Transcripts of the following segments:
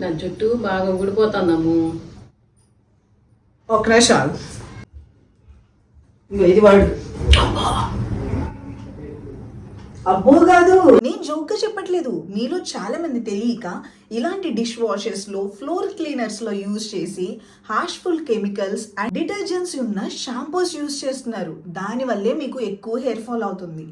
నా జుట్టు బాగా ఊడిపోతుందమ్ము. ఒక నిమిషాలు ఇది వాడు. అబ్బో. కాదు. నేను జోక్గా చెప్పట్లేదు. మీలో చాలా మంది తెలియక ఇలాంటి డిష్ వాషెస్లో ఫ్లోర్ క్లీనర్స్లో యూజ్ చేసి హార్ష్ఫుల్ కెమికల్స్ అండ్ డిటర్జెంట్స్ ఉన్న షాంపూస్ యూజ్ చేస్తున్నారు. దానివల్లే మీకు ఎక్కువ హెయిర్ ఫాల్ అవుతుంది.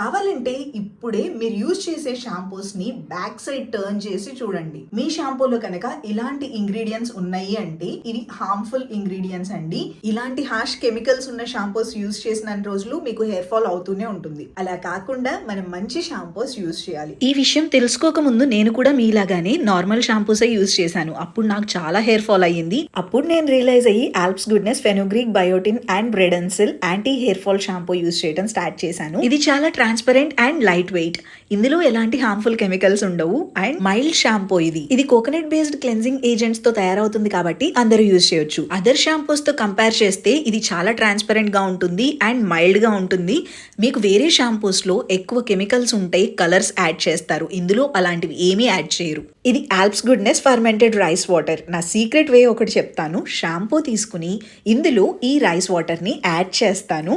కావాలంటే ఇప్పుడే మీరు యూజ్ చేసే షాంపూస్ని బ్యాక్ సైడ్ టర్న్ చేసి చూడండి. మీ షాంపూలో కనుక ఇలాంటి ఇంగ్రీడియంట్స్ ఉన్నాయి అంటే ఇది హార్మ్ఫుల్ ఇంగ్రీడియంట్స్ అండి. ఇలాంటి హార్ష్ కెమికల్స్ ఉన్న షాంపూస్ యూజ్ చేసిన రోజులు మీకు హెయిర్ ఫాల్ అవుతూనే ఉంటుంది. అలా కాకుండా మనం మంచి షాంపూస్ యూజ్ చేయాలి. ఈ విషయం తెలుసుకోక ముందు నేను కూడా మీలాగానే నార్మల్ షాంపూసే యూజ్ చేశాను. అప్పుడు నాకు చాలా హెయిర్ ఫాల్ అయ్యింది. అప్పుడు నేను రియలైజ్ అయ్యి Alps goodness fenugreek biotin and redensyl anti hair fall shampoo use చేయడం స్టార్ట్ చేశాను. ఇది చాలా ట్రాన్స్పరెంట్ అండ్ లైట్ వెయిట్ ఇందులో ఎలాంటి హార్మ్ఫుల్ కెమికల్స్ ఉండవు. అండ్ మైల్డ్ షాంపూ ఇది. ఇది కోకోనట్ బేస్డ్ క్లెన్సింగ్ ఏజెంట్స్తో తయారవుతుంది కాబట్టి అందరూ యూజ్ చేయొచ్చు. అదర్ షాంపూస్తో కంపేర్ చేస్తే ఇది చాలా ట్రాన్స్పరెంట్గా ఉంటుంది అండ్ మైల్డ్గా ఉంటుంది. మీకు వేరే షాంపూస్లో ఎక్కువ కెమికల్స్ ఉంటాయి కలర్స్ యాడ్ చేస్తారు. ఇందులో అలాంటివి ఏమీ యాడ్ చేయరు. ఇది Alps goodness fermented rice water నా సీక్రెట్ వే ఒకటి చెప్తాను. షాంపూ తీసుకుని ఇందులో ఈ రైస్ వాటర్ని యాడ్ చేస్తాను.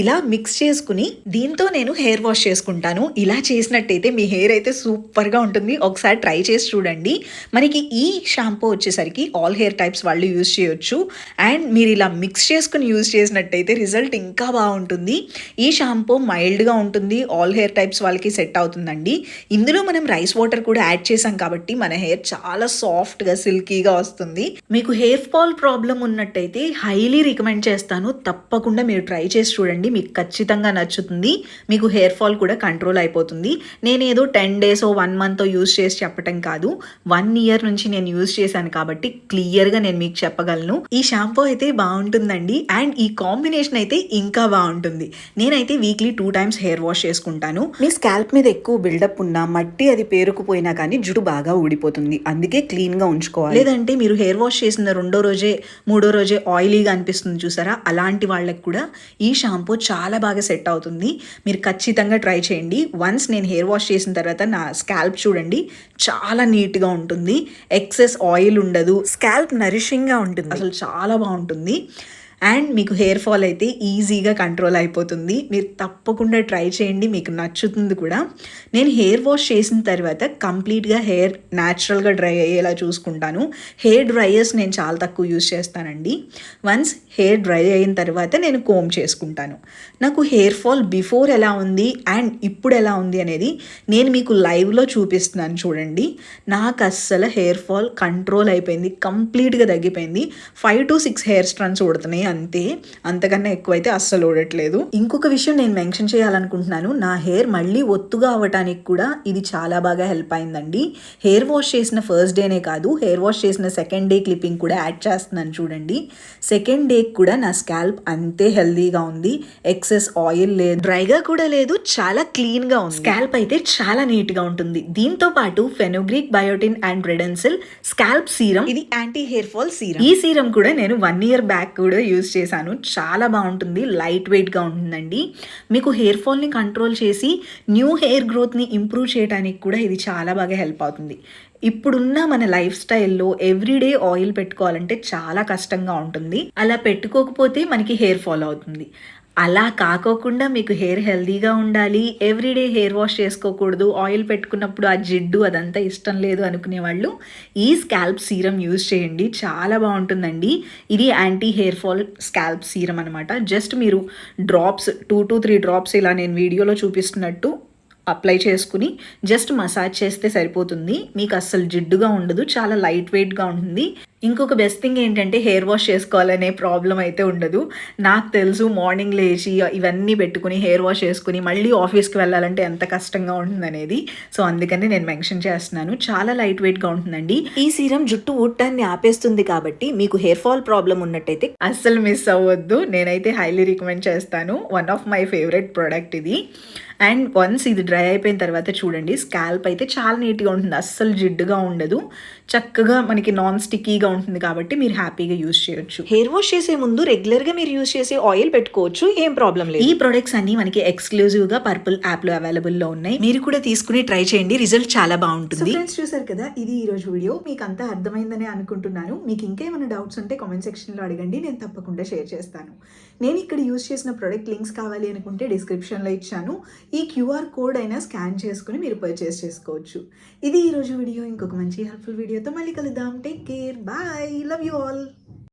ఇలా మిక్స్ చేసుకుని దీంతో నేను హెయిర్ వాష్ చేసుకుంటాను. ఇలా చేసినట్టయితే మీ హెయిర్ అయితే సూపర్గా ఉంటుంది. ఒకసారి ట్రై చేసి చూడండి. మనకి ఈ షాంపూ వచ్చేసరికి ఆల్ హెయిర్ టైప్స్ వాళ్ళు యూజ్ చేయొచ్చు. అండ్ మీరు ఇలా మిక్స్ చేసుకుని యూజ్ చేసినట్టయితే రిజల్ట్ ఇంకా బాగుంటుంది. ఈ షాంపూ మైల్డ్గా ఉంటుంది. ఆల్ హెయిర్ టైప్స్ వాళ్ళకి సెట్ అవుతుందండి. ఇందులో మనం రైస్ వాటర్ కూడా యాడ్ చేసాం కాబట్టి మన హెయిర్ చాలా సాఫ్ట్గా సిల్కీగా వస్తుంది. మీకు హెయిర్ ఫాల్ ప్రాబ్లం ఉన్నట్టయితే హైలీ రికమెండ్ చేస్తాను. తప్పకుండా మీరు ట్రై చేసి చూడండి. మీకు ఖచ్చితంగా నచ్చుతుంది. మీకు హెయిర్ ఫాల్ కూడా కంట్రోల్ అయిపోతుంది. నేను ఏదో ten days one month use చేసి చెప్పటం కాదు. వన్ ఇయర్ నుంచి నేను యూస్ చేశాను కాబట్టి క్లియర్గా నేను మీకు చెప్పగలను. ఈ షాంపూ అయితే బాగుంటుందండి. అండ్ ఈ కాంబినేషన్ అయితే ఇంకా బాగుంటుంది. నేనైతే weekly two times hair wash చేసుకుంటాను. మీ స్కాల్ప్ మీద ఎక్కువ బిల్డప్ ఉన్నా మట్టి అది పేరుకుపోయినా కానీ జుట్టు బాగా ఊడిపోతుంది. అందుకే క్లీన్గా ఉంచుకోవాలి. లేదంటే మీరు హెయిర్ వాష్ చేసిన రెండో రోజే మూడో రోజే ఆయిలీగా అనిపిస్తుంది చూసారా? అలాంటి వాళ్ళకి కూడా ఈ షాంపూ చాలా బాగా సెట్ అవుతుంది. మీరు ఖచ్చితంగా ట్రై చేయండి. వన్స్ నేను హెయిర్ వాష్ చేసిన తర్వాత నా స్కాల్ప్ చూడండి చాలా నీట్గా ఉంటుంది. ఎక్సెస్ ఆయిల్ ఉండదు స్కాల్ప్ నరిషింగ్గా ఉంటుంది. అసలు చాలా బాగుంటుంది. అండ్ మీకు హెయిర్ ఫాల్ అయితే ఈజీగా కంట్రోల్ అయిపోతుంది. మీరు తప్పకుండా ట్రై చేయండి మీకు నచ్చుతుంది కూడా. నేను హెయిర్ వాష్ చేసిన తర్వాత కంప్లీట్గా హెయిర్ న్యాచురల్గా డ్రై అయ్యేలా చూసుకుంటాను. హెయిర్ డ్రైయర్స్ నేను చాలా తక్కువ యూజ్ చేస్తానండి. వన్స్ హెయిర్ డ్రై అయిన తర్వాత నేను కోమ్ చేసుకుంటాను. నాకు హెయిర్ ఫాల్ బిఫోర్ ఎలా ఉంది అండ్ ఇప్పుడు ఎలా ఉంది అనేది నేను మీకు లైవ్లో చూపిస్తున్నాను చూడండి. నాకు అస్సలు హెయిర్ ఫాల్ కంట్రోల్ అయిపోయింది కంప్లీట్గా తగ్గిపోయింది. Five to six hair strands కొడుతున్నాయి అంతే అంతకన్నా ఎక్కువైతే అస్సలు ఊడట్లేదు. ఇంకొక విషయం నేను మెన్షన్ చేయాలనుకుంటున్నాను. నా హెయిర్ మళ్ళీ ఒత్తుగా అవ్వటానికి కూడా ఇది చాలా బాగా హెల్ప్ అయిందండి. హెయిర్ వాష్ చేసిన ఫస్ట్ డేనే కాదు హెయిర్ వాష్ చేసిన సెకండ్ డే క్లిప్పింగ్ కూడా యాడ్ చేస్తున్నాను చూడండి. సెకండ్ డే కూడా నా స్కాల్ప్ అంతే హెల్దీగా ఉంది. ఎక్సెస్ ఆయిల్ లేదు డ్రైగా కూడా లేదు చాలా క్లీన్గా ఉంది. స్కాల్ప్ అయితే చాలా నీట్గా ఉంటుంది. దీంతో పాటు fenugreek biotin and Redensyl scalp serum ఇది యాంటీ హెయిర్ ఫాల్ సీరం. ఈ సీరం కూడా నేను వన్ ఇయర్ బ్యాక్ కూడా యూజ్ చేశాను. చాలా బాగుంటుంది. లైట్ వెయిట్గా ఉంటుందండి. మీకు హెయిర్ ఫాల్ని కంట్రోల్ చేసి న్యూ హెయిర్ గ్రోత్ని ఇంప్రూవ్ చేయడానికి కూడా ఇది చాలా బాగా హెల్ప్ అవుతుంది. ఇప్పుడున్న మన లైఫ్ స్టైల్లో ఎవ్రీడే ఆయిల్ పెట్టుకోవాలంటే చాలా కష్టంగా ఉంటుంది. అలా పెట్టుకోకపోతే మనకి హెయిర్ ఫాల్ అవుతుంది. అలా కాకోకుండా మీకు హెయిర్ హెల్దీగా ఉండాలి. ఎవ్రీడే హెయిర్ వాష్ చేసుకోకూడదు. ఆయిల్ పెట్టుకున్నప్పుడు ఆ జిడ్డు అదంతా ఇష్టం లేదు అనుకునే వాళ్ళు ఈ స్కాల్ప్ సీరం యూజ్ చేయండి. చాలా బాగుంటుందండి. ఇది anti hair fall scalp serum అనమాట జస్ట్ మీరు drops two to three drops ఇలా నేను వీడియోలో చూపిస్తున్నట్టు అప్లై చేసుకుని జస్ట్ మసాజ్ చేస్తే సరిపోతుంది. మీకు అస్సలు జిడ్డుగా ఉండదు. చాలా లైట్ వెయిట్గా ఉంటుంది. ఇంకొక బెస్ట్ థింగ్ ఏంటంటే హెయిర్ వాష్ చేసుకోవాలనే ప్రాబ్లం అయితే ఉండదు. నాకు తెలుసు మార్నింగ్ లేచి ఇవన్నీ పెట్టుకుని హెయిర్ వాష్ చేసుకుని మళ్ళీ ఆఫీస్కి వెళ్ళాలంటే ఎంత కష్టంగా ఉంటుందనేది. సో అందుకని నేను మెన్షన్ చేస్తున్నాను. చాలా లైట్ వెయిట్గా ఉంటుందండి. ఈ సీరం జుట్టు ఊడటాన్ని ఆపేస్తుంది కాబట్టి మీకు హెయిర్ ఫాల్ ప్రాబ్లం ఉన్నట్టయితే అస్సలు మిస్ అవ్వద్దు. నేనైతే హైలీ రికమెండ్ చేస్తాను. One of my favourite product ఇది. అండ్ వన్స్ ఇది డ్రై అయిపోయిన తర్వాత చూడండి స్కాల్ప్ అయితే చాలా నీట్గా ఉంటుంది. అస్సలు జిడ్డుగా ఉండదు. చక్కగా మనకి నాన్ స్టిక్కీగా ఉంటుంది కాబట్టి మీరు హ్యాపీగా యూస్ చేయొచ్చు. హెయిర్ వాష్ చేసే ముందు రెగ్యులర్గా మీరు యూస్ చేసే ఆయిల్ పెట్టుకోవచ్చు ఏం ప్రాబ్లం లేదు. ఈ ప్రొడక్ట్స్ అన్ని మనకి ఎక్స్క్లూజివ్గా పర్పుల్ యాప్లో అవైలబుల్లో ఉన్నాయి. మీరు కూడా తీసుకుని ట్రై చేయండి రిజల్ట్ చాలా బాగుంటుంది. ఫ్రెండ్స్ చూసారు కదా ఇది ఈ రోజు వీడియో మీకు అంతా అర్థమైందని అనుకుంటున్నాను. మీకు ఇంకేమైనా డౌట్స్ ఉంటే కామెంట్ సెక్షన్లో అడగండి నేను తప్పకుండా షేర్ చేస్తాను. నేను ఇక్కడ యూస్ చేసిన ప్రొడక్ట్ లింక్స్ కావాలి అనుకుంటే డిస్క్రిప్షన్లో ఇచ్చాను. ఈ క్యూఆర్ కోడ్ అయినా స్కాన్ చేసుకుని మీరు పర్చేస్ చేసుకోవచ్చు. ఇది ఈ రోజు వీడియో ఇంకొక మంచి హెల్ప్ఫుల్ వీడియోతో మళ్ళీ కలుద్దాం. Take care bye Bye. Love you all.